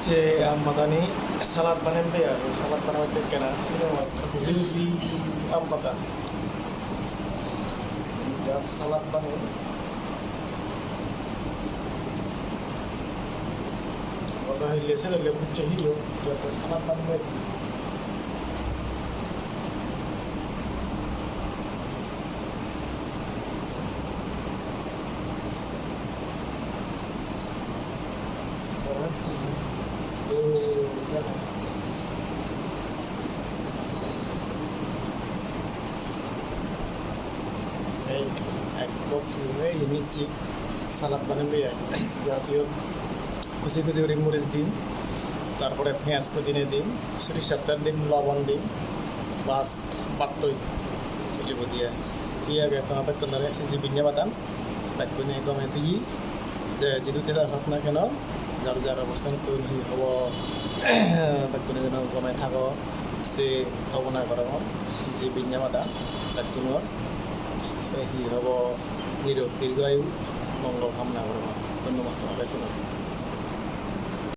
যে আমবাদানি সালাদ বানাবে আর সালাদ বানাতে কেনা ছিল জিলজি আমবাদা সালাদ বানাই কথা হইলেছে লেবু চাহিল যাতে সালাদ বানাবে আর কি এই এক বক্স হয়ে নিচ্ছি সালাদ বানাবে আছে খুশি খুশি করে মরিচ দিন তারপরে পেঁয়াজ দিনে দিন সরিষার তেল দিন লবণ দিন বাস পাত্তই চিলিব দিয়ে দিয়ে বেতন বেতন ধরে সিসি বিঞ্জা বাদাম বেতন গমে তুই যে যিটো তেল আসাত না কেন যার যার অবস্থান তো হি হব বেতন যেন গমে থাক সে থবনা করা সিসি বিঞ্জা বাদাম বেতনৰ হি হব নিৰোগ দীর্ঘায়ু মংগল কামনা করব ধন্যবাদ বেতন